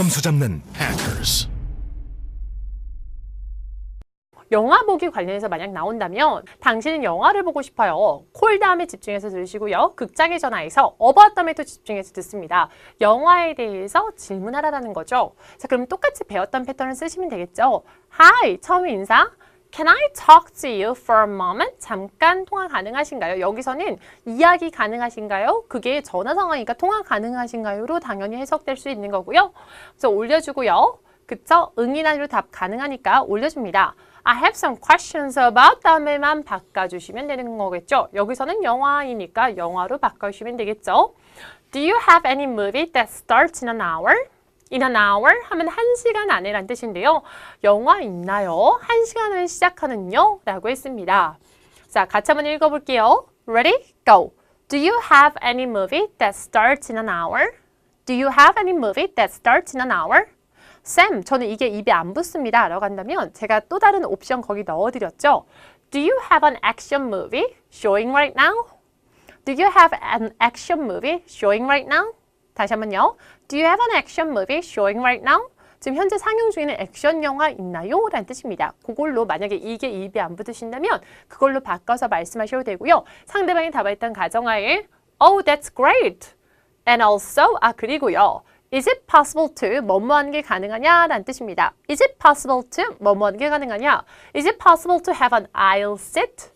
점수 잡는 hackers. 영화 보기 관련해서 만약 나온다면 당신은 영화를 보고 싶어요. 콜 다음에 집중해서 들으시고요. 어바웃 다음에 또 집중해서 듣습니다. 영화에 대해서 질문하라는 거죠. 자, 그럼 똑같이 배웠던 패턴을 쓰시면 되겠죠. Hi, 처음 인사. Can I talk to you for a moment? 잠깐 통화 가능하신가요? 여기서는 이야기 가능하신가요? 그게 전화 상황이니까 통화 가능하신가요?로 당연히 해석될 수 있는 거고요. 그래서 올려주고요. 그쵸? 응이나 로 답 가능하니까 올려줍니다. I have some questions about 다음에만 바꿔주시면 되는 거겠죠. 여기서는 영화이니까 영화로 바꿔주시면 되겠죠. Do you have any movie that starts in an hour? In an hour 하면 한 시간 안에란 뜻인데요. 영화 있나요? 한 시간을 시작하는요? 라고 했습니다. 자, 같이 한번 읽어볼게요. Ready? Go. Do you have any movie that starts in an hour? Do you have any movie that starts in an hour? 쌤, 저는 이게 입에 안 붙습니다. 라고 한다면 제가 또 다른 옵션 거기 넣어드렸죠. Do you have an action movie showing right now? Do you have an action movie showing right now? 다시 한번요. Do you have an action movie showing right now? 지금 현재 상영 중에는 액션 영화 있나요? 라는 뜻입니다. 그걸로 만약에 이게 입에 안 붙으신다면 그걸로 바꿔서 말씀하셔도 되고요. 상대방이 답했던 가정하에 Oh, that's great. And also, 아 그리고요. Is it possible to 뭐뭐 하는 게 가능하냐? 라는 뜻입니다. Is it possible to 뭐뭐 하는 게 가능하냐? Is it possible to have an aisle seat?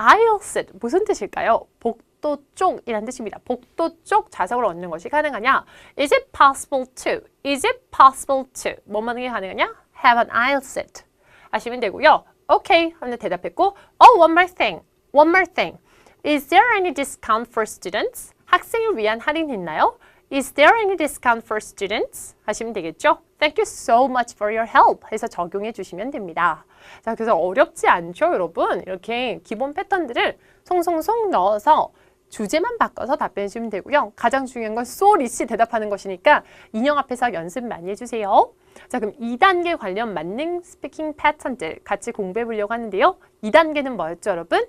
aisle seat 무슨 뜻일까요? 복 도 쪽이라는 뜻입니다. 복도 쪽 좌석을 얻는 것이 가능하냐? Is it possible to? Is it possible to 뭐뭐 하는 게 가능하냐? Have an aisle seat 하시면 되고요. Okay 하면 대답했고 Oh, one more thing. One more thing. Is there any discount for students? 학생을 위한 할인 있나요? Is there any discount for students? 하시면 되겠죠? Thank you so much for your help 해서 적용해 주시면 됩니다. 자, 그래서 어렵지 않죠, 여러분? 이렇게 기본 패턴들을 송송송 넣어서 주제만 바꿔서 답변해 주시면 되고요. 가장 중요한 건 rich 대답하는 것이니까 인형 앞에서 연습 많이 해주세요. 자, 그럼 2단계 관련 만능 스피킹 패턴들 같이 공부해 보려고 하는데요. 2단계는 뭐였죠, 여러분?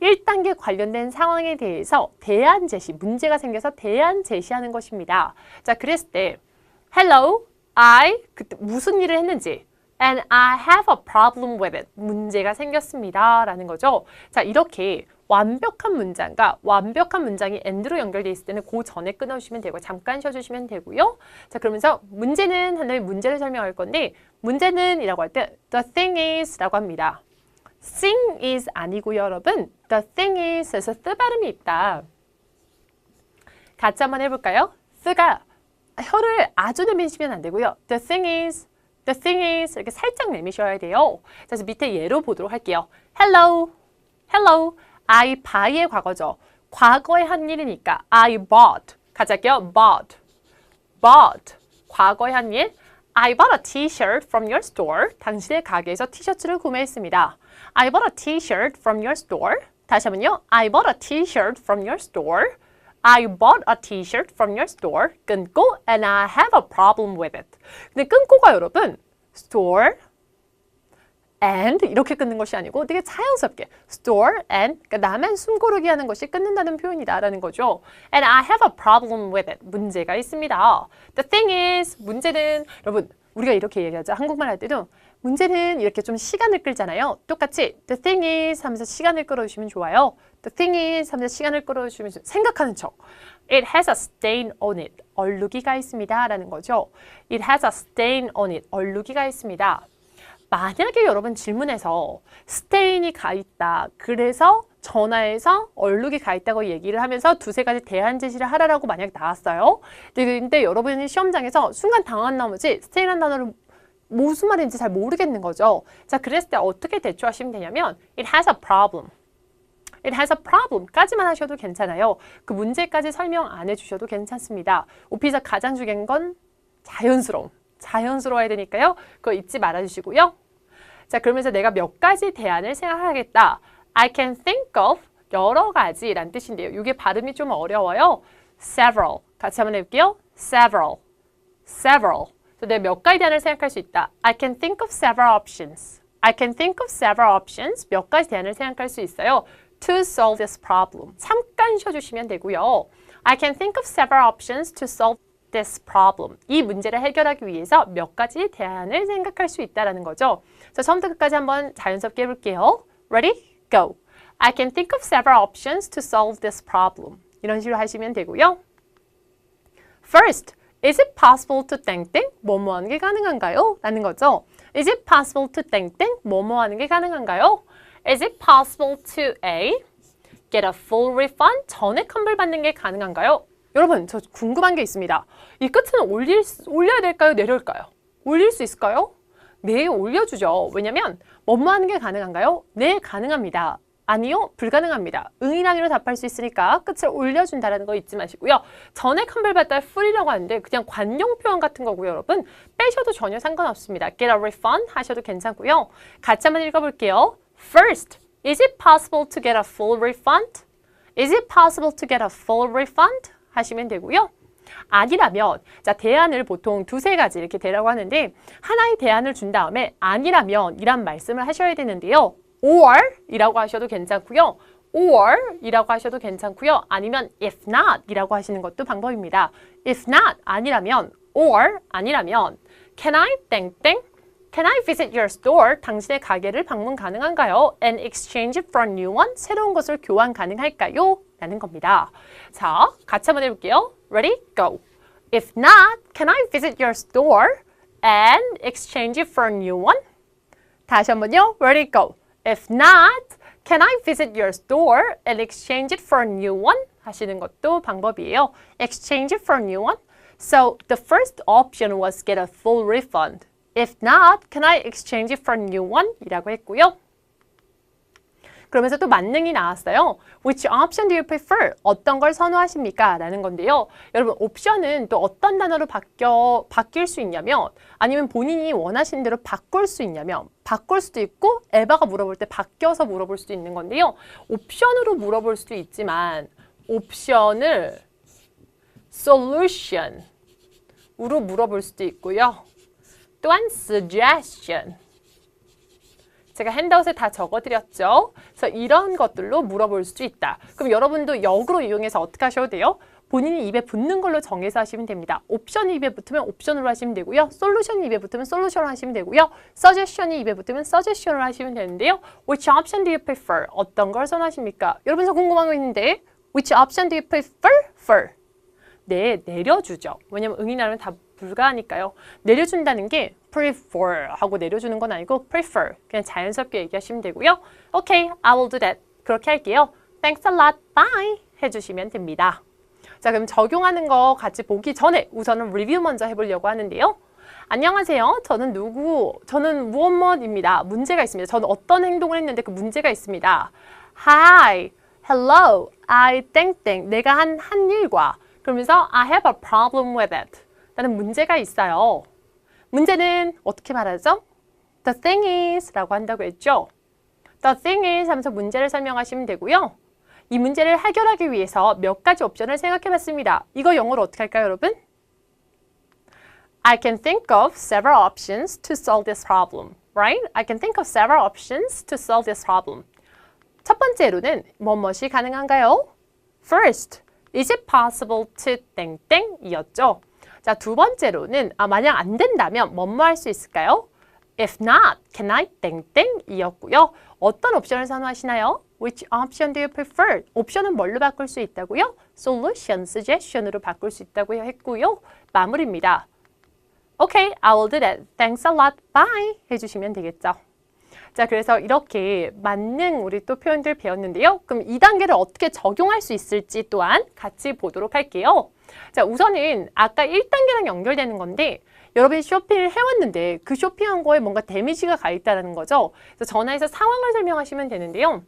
1단계 관련된 상황에 대해서 대안 제시, 문제가 생겨서 대안 제시하는 것입니다. 자, 그랬을 때 Hello, I 그때 무슨 일을 했는지 and I have a problem with it. 문제가 생겼습니다. 라는 거죠. 자, 이렇게 완벽한 문장과 완벽한 문장이 and로 연결되어 있을 때는 그 전에 끊어주시면 되고 잠깐 쉬어주시면 되고요. 자, 그러면서 문제는 한 다음에 문제를 설명할 건데 문제는 이라고 할 때 the thing is 라고 합니다. thing is 아니고요, 여러분. the thing is에서 뜨 발음이 있다. 같이 한번 해볼까요? 쓰가 혀를 아주 내미시면 안 되고요. the thing is, the thing is 이렇게 살짝 내미셔야 돼요. 자, 그래서 밑에 예로 보도록 할게요. hello, hello. I buy의 과거죠. 과거에 한 일이니까 I bought. 같이 할게요. bought, bought. 과거에 한 일. I bought a t-shirt from your store. 당신의 가게에서 티셔츠를 구매했습니다. I bought a t-shirt from your store. 다시 한번요. I bought a t-shirt from your store. I bought a t-shirt from your store. 끊고 and I have a problem with it. 근데 끊고가 여러분 store and 이렇게 끊는 것이 아니고 되게 자연스럽게 store and 그러니까 나만 숨 고르기 하는 것이 끊는다는 표현이다라는 거죠. And I have a problem with it. 문제가 있습니다. The thing is 문제는 여러분 우리가 이렇게 얘기하죠. 한국말 할 때도 문제는 이렇게 좀 시간을 끌잖아요. 똑같이 the thing is 하면서 시간을 끌어주시면 좋아요. The thing is 하면서 시간을 끌어주시면 좋- 생각하는 척. It has a stain on it. 얼룩이가 있습니다. 라는 거죠. It has a stain on it. 얼룩이가 있습니다. 만약에 여러분 질문에서 스테인이 가 있다. 그래서 전화해서 얼룩이 가 있다고 얘기를 하면서 두세 가지 대안 제시를 하라라고 만약 나왔어요. 근데, 여러분이 시험장에서 순간 당한 나머지 스테인한 단어를 무슨 말인지 잘 모르겠는 거죠. 자, 그랬을 때 어떻게 대처하시면 되냐면 it has a problem. It has a problem까지만 하셔도 괜찮아요. 그 문제까지 설명 안 해주셔도 괜찮습니다. 오피자 가장 중요한 건 자연스러움. 자연스러워야 되니까요. 그거 잊지 말아주시고요. 자, 그러면서 내가 몇 가지 대안을 생각하겠다. I can think of 여러 가지란 뜻인데요. 이게 발음이 좀 어려워요. several. 같이 한번 해볼게요. several. several. 내가 몇 가지 대안을 생각할 수 있다. I can think of several options. I can think of several options. 몇 가지 대안을 생각할 수 있어요. To solve this problem. 잠깐 쉬어주시면 되고요. I can think of several options to solve this problem. 이 문제를 해결하기 위해서 몇 가지 대안을 생각할 수 있다라는 거죠. 자, 처음부터 끝까지 한번 자연스럽게 해볼게요. Ready? Go. I can think of several options to solve this problem. 이런 식으로 하시면 되고요. First, is it possible to 땡땡? 뭐뭐 하는 게 가능한가요? 라는 거죠. Is it possible to 땡땡? 뭐뭐 하는 게 가능한가요? Is it possible to A? Get a full refund? 전액 환불 받는 게 가능한가요? 여러분, 저 궁금한 게 있습니다. 이 끝은 올릴, 수- 올려야 될까요? 내려올까요? 올릴 수 있을까요? 네, 올려주죠. 왜냐면 뭐뭐 하는 게 가능한가요? 네, 가능합니다. 아니요, 불가능합니다. 응이랑이로 답할 수 있으니까 끝을 올려준다는 거 잊지 마시고요. 전액 환불받다 풀이라고 하는데 그냥 관용 표현 같은 거고요, 여러분. 빼셔도 전혀 상관없습니다. Get a refund 하셔도 괜찮고요. 같이 한번 읽어볼게요. First, is it possible to get a full refund? Is it possible to get a full refund? 하시면 되고요. 아니라면 자 대안을 보통 두세 가지 이렇게 대라고 하는데 하나의 대안을 준 다음에 아니라면 이란 말씀을 하셔야 되는데요. or 이라고 하셔도 괜찮고요. or 이라고 하셔도 괜찮고요. 아니면 if not 이라고 하시는 것도 방법입니다. if not 아니라면 or 아니라면 can I 땡땡 Can I visit your store? 당신의 가게를 방문 가능한가요? And exchange for new one? 새로운 것을 교환 가능할까요? 라는 겁니다. 자, 같이 한번 해볼게요. Ready? Go. If not, can I visit your store and exchange it for a new one? 다시 한번요. Ready? Go. If not, can I visit your store and exchange it for a new one? 하시는 것도 방법이에요. Exchange it for a new one. So the first option was get a full refund. If not, can I exchange it for a new one? 이라고 했고요. 그러면서 또 만능이 나왔어요. Which option do you prefer? 어떤 걸 선호하십니까? 라는 건데요. 여러분, 옵션은 또 어떤 단어로 바뀌어, 바뀔 수 있냐면 아니면 본인이 원하시는 대로 바꿀 수 있냐면 바꿀 수도 있고 에바가 물어볼 때 바뀌어서 물어볼 수도 있는 건데요. 옵션으로 물어볼 수도 있지만 옵션을 solution으로 물어볼 수도 있고요. 또한 suggestion 제가 핸드아웃에 다 적어드렸죠. 그래서 이런 것들로 물어볼 수 있다. 그럼 여러분도 역으로 이용해서 어떻게 하셔도 돼요? 본인이 입에 붙는 걸로 정해서 하시면 됩니다. 옵션이 입에 붙으면 옵션으로 하시면 되고요. 솔루션이 입에 붙으면 솔루션으로 하시면 되고요. 서제션이 입에 붙으면 서제션으로 하시면 되는데요. Which option do you prefer? 어떤 걸 선호하십니까? 여러분 저 궁금한 거 있는데 Which option do you prefer? For. 네, 내려주죠. 왜냐면 응이 나면 다 불가하니까요. 내려준다는 게 prefer 하고 내려주는 건 아니고 prefer. 그냥 자연스럽게 얘기하시면 되고요. Okay, I will do that. 그렇게 할게요. Thanks a lot. Bye. 해주시면 됩니다. 자, 그럼 적용하는 거 같이 보기 전에 우선은 리뷰 먼저 해보려고 하는데요. 안녕하세요. 저는 누구, 저는 무엇무엇입니다. 문제가 있습니다. 저는 어떤 행동을 했는데 그 문제가 있습니다. Hi, hello, I 땡땡. 내가 한, 한 일과 그러면서 I have a problem with it. 나는 문제가 있어요. 문제는 어떻게 말하죠? The thing is 라고 한다고 했죠. The thing is 하면서 문제를 설명하시면 되고요. 이 문제를 해결하기 위해서 몇 가지 옵션을 생각해 봤습니다. 이거 영어로 어떻게 할까요, 여러분? I can think of several options to solve this problem. Right? I can think of several options to solve this problem. 첫 번째로는 뭐뭇이 가능한가요? First, is it possible to 땡땡 이었죠. 자, 두 번째로는 아, 만약 안 된다면 뭐뭐 할 수 있을까요? If not, can I 땡땡 이었고요. 어떤 옵션을 선호하시나요? Which option do you prefer? 옵션은 뭘로 바꿀 수 있다고요? Solution, suggestion으로 바꿀 수 있다고 했고요. 마무리입니다. Okay, I will do that. Thanks a lot. Bye. 해주시면 되겠죠. 자, 그래서 이렇게 만능 우리 또 표현들 배웠는데요. 그럼 이 단계를 어떻게 적용할 수 있을지 또한 같이 보도록 할게요. 자, 우선은 아까 1단계랑 연결되는 건데 여러분이 쇼핑을 해왔는데 그 쇼핑한 거에 뭔가 데미지가 가 있다는 거죠. 그래서 전화해서 상황을 설명하시면 되는데요.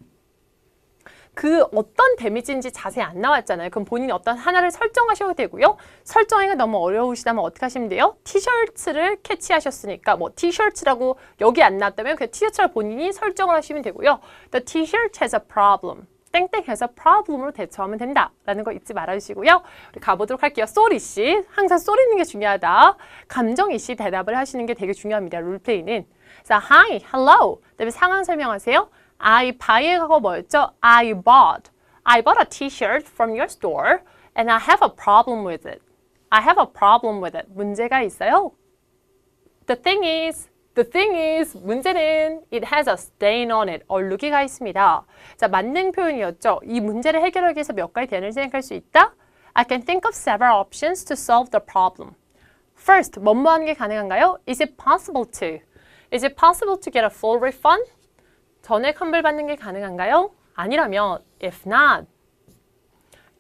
그 어떤 데미지인지 자세히 안 나왔잖아요. 그럼 본인이 어떤 하나를 설정하셔도 되고요. 설정하기가 너무 어려우시다면 어떻게 하시면 돼요? 티셔츠를 캐치하셨으니까 뭐 티셔츠라고 여기 안 나왔다면 그 티셔츠를 본인이 설정을 하시면 되고요. The t-shirt has a problem. 땡땡 해서 problem으로 대처하면 된다 라는 거 잊지 말아주시고요. 우리 가보도록 할게요. 쏘리 씨, 항상 쏘리는 게 중요하다. 감정 이씨 대답을 하시는 게 되게 중요합니다. 룰플레이는. 자, hi, hello. 그다음에 상황 설명하세요. I buy의 과거 뭐였죠? I bought. I bought a t-shirt from your store and I have a problem with it. I have a problem with it. 문제가 있어요. The thing is, the thing is, 문제는 it has a stain on it. 얼룩이가 있습니다. 자, 만능 표현이었죠. 이 문제를 해결하기 위해서 몇 가지 대안을 생각할 수 있다. I can think of several options to solve the problem. First, 뭐뭐 하는 게 가능한가요? Is it possible to? Is it possible to get a full refund? 전액 환불 받는 게 가능한가요? 아니라면 if not,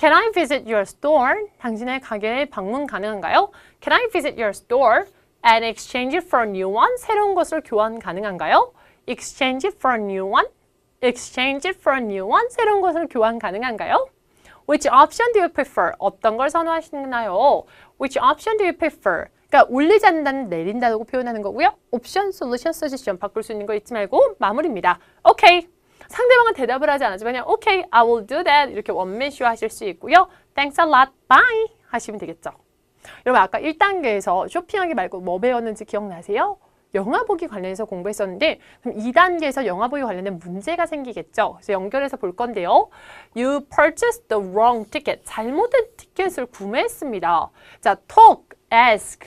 Can I visit your store? 당신의 가게에 방문 가능한가요? Can I visit your store and exchange for new one? 새로운 것을 교환 가능한가요? Exchange for new one? Exchange for new one? 새로운 것을 교환 가능한가요? Which option do you prefer? 어떤 걸 선호하시나요? Which option do you prefer? 그러니까 올리지 않는다는 내린다고 표현하는 거고요. 옵션, 솔루션, 서지션 바꿀 수 있는 거 잊지 말고 마무리입니다. 오케이. 상대방은 대답을 하지 않았지만 그냥 오케이, I will do that 이렇게 원맨쇼 하실 수 있고요. Thanks a lot, bye 하시면 되겠죠. 여러분 아까 1단계에서 쇼핑하기 말고 뭐 배웠는지 기억나세요? 영화 보기 관련해서 공부했었는데 그럼 2단계에서 영화 보기 관련된 문제가 생기겠죠. 그래서 연결해서 볼 건데요. You purchased the wrong ticket. 잘못된 티켓을 구매했습니다. 자, talk, ask,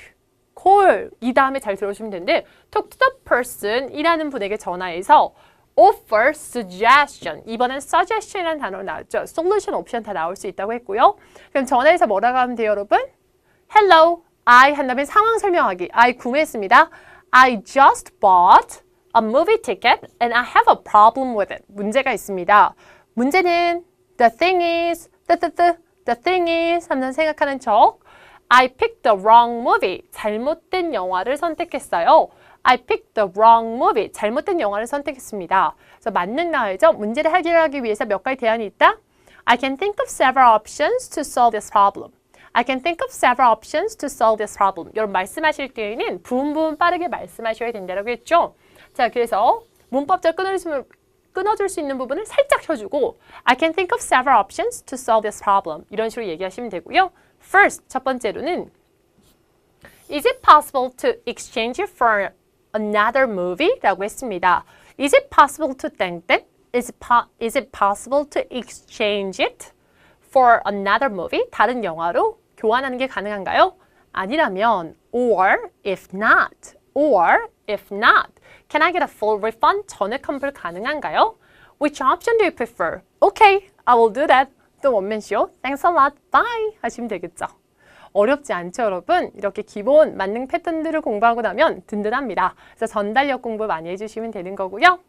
call 이 다음에 잘 들어주시면 되는데 talk to the person 이라는 분에게 전화해서 offer suggestion 이번엔 suggestion이라는 단어가 나왔죠. solution, option 다 나올 수 있다고 했고요. 그럼 전화해서 뭐라고 하면 돼요, 여러분? Hello, I 한 다음에 상황 설명하기. I 구매했습니다. I just bought a movie ticket and I have a problem with it. 문제가 있습니다. 문제는 the thing is, the, the, the, the thing is 하면 생각하는 척. I picked the wrong movie. 잘못된 영화를 선택했어요. I picked the wrong movie. 잘못된 영화를 선택했습니다. 그래서 만능 나와야죠. 문제를 해결하기 위해서 몇 가지 대안이 있다. I can think of several options to solve this problem. I can think of several options to solve this problem. 여러분 말씀하실 때에는 부분 부분 빠르게 말씀하셔야 된다고 했죠. 자, 그래서 문법적 끊어줄, 끊어줄 수 있는 부분을 살짝 켜주고 I can think of several options to solve this problem. 이런 식으로 얘기하시면 되고요. First, 첫 번째로는 Is it possible to exchange it for another movie? 라고 했습니다. Is it possible to 땡땡? Is is it possible to exchange it for another movie? 다른 영화로 교환하는 게 가능한가요? 아니라면 or if not, or if not, can I get a full refund? 전액 환불 가능한가요? Which option do you prefer? Okay, I will do that. 또 원맨쇼. Thanks a lot. Bye. 하시면 되겠죠. 어렵지 않죠, 여러분? 이렇게 기본 만능 패턴들을 공부하고 나면 든든합니다. 그래서 전달력 공부 많이 해주시면 되는 거고요.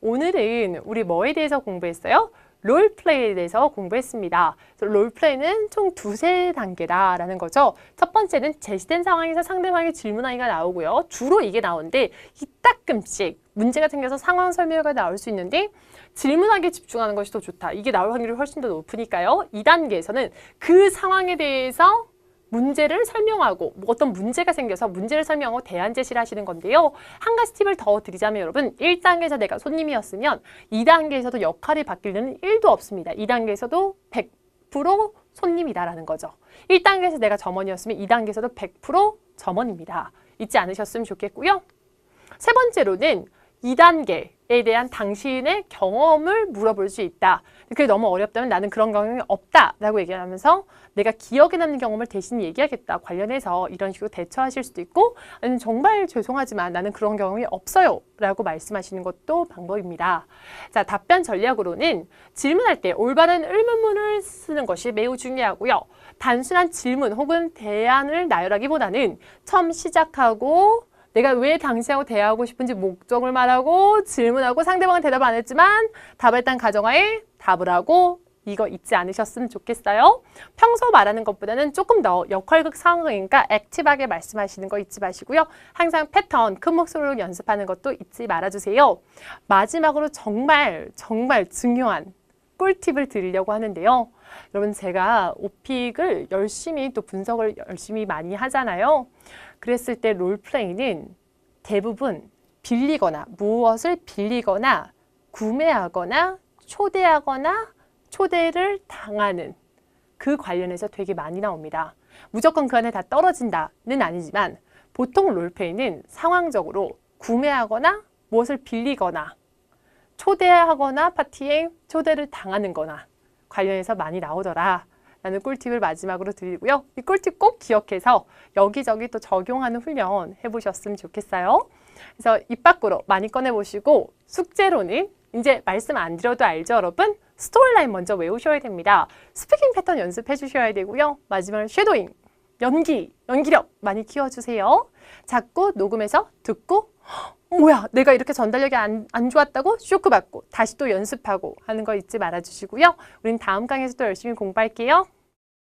오늘은 우리 뭐에 대해서 공부했어요? 롤플레이에 대해서 공부했습니다. 롤플레이는 총 두세 단계다라는 거죠. 첫 번째는 제시된 상황에서 상대방의 질문하기가 나오고요. 주로 이게 나오는데 이따끔씩 문제가 생겨서 상황 설명가 나올 수 있는데 질문하기에 집중하는 것이 더 좋다. 이게 나올 확률이 훨씬 더 높으니까요. 2단계에서는 그 상황에 대해서 문제를 설명하고 뭐 어떤 문제가 생겨서 문제를 설명하고 대안 제시를 하시는 건데요. 한 가지 팁을 더 드리자면 여러분 1단계에서 내가 손님이었으면 2단계에서도 역할이 바뀔 일은 1도 없습니다. 2단계에서도 100% 손님이다라는 거죠. 1단계에서 내가 점원이었으면 2단계에서도 100% 점원입니다. 잊지 않으셨으면 좋겠고요. 세 번째로는 2단계 에 대한 당신의 경험을 물어볼 수 있다. 그게 너무 어렵다면 나는 그런 경험이 없다 라고 얘기하면서 내가 기억에 남는 경험을 대신 얘기하겠다 관련해서 이런 식으로 대처하실 수도 있고 아니면 정말 죄송하지만 나는 그런 경험이 없어요 라고 말씀하시는 것도 방법입니다. 자 답변 전략으로는 질문할 때 올바른 의문문을 쓰는 것이 매우 중요하고요. 단순한 질문 혹은 대안을 나열하기보다는 처음 시작하고 내가 왜 당신하고 대화하고 싶은지 목적을 말하고 질문하고 상대방은 대답 안 했지만 답을 딴 가정하에 답을 하고 이거 잊지 않으셨으면 좋겠어요. 평소 말하는 것보다는 조금 더 역할극 상황이니까 액티브하게 말씀하시는 거 잊지 마시고요. 항상 패턴 큰 목소리로 연습하는 것도 잊지 말아주세요. 마지막으로 정말 정말 중요한 꿀팁을 드리려고 하는데요. 여러분 제가 오픽을 열심히 또 분석을 열심히 많이 하잖아요. 그랬을 때 롤플레이는 대부분 빌리거나 무엇을 빌리거나 구매하거나 초대하거나 초대를 당하는 그 관련해서 되게 많이 나옵니다. 무조건 그 안에 다 떨어진다는 아니지만 보통 롤플레이는 상황적으로 구매하거나 무엇을 빌리거나 초대하거나 파티에 초대를 당하는 거나 관련해서 많이 나오더라 라는 꿀팁을 마지막으로 드리고요. 이 꿀팁 꼭 기억해서 여기저기 또 적용하는 훈련 해보셨으면 좋겠어요. 그래서 입 밖으로 많이 꺼내보시고 숙제로는 이제 말씀 안 드려도 알죠, 여러분? 스토리라인 먼저 외우셔야 됩니다. 스피킹 패턴 연습해 주셔야 되고요. 마지막으로 쉐도잉, 연기, 연기력 많이 키워주세요. 자꾸 녹음해서 듣고 어, 뭐야 내가 이렇게 전달력이 안, 안 좋았다고 쇼크 받고 다시 또 연습하고 하는 거 잊지 말아주시고요. 우린 다음 강의에서 또 열심히 공부할게요.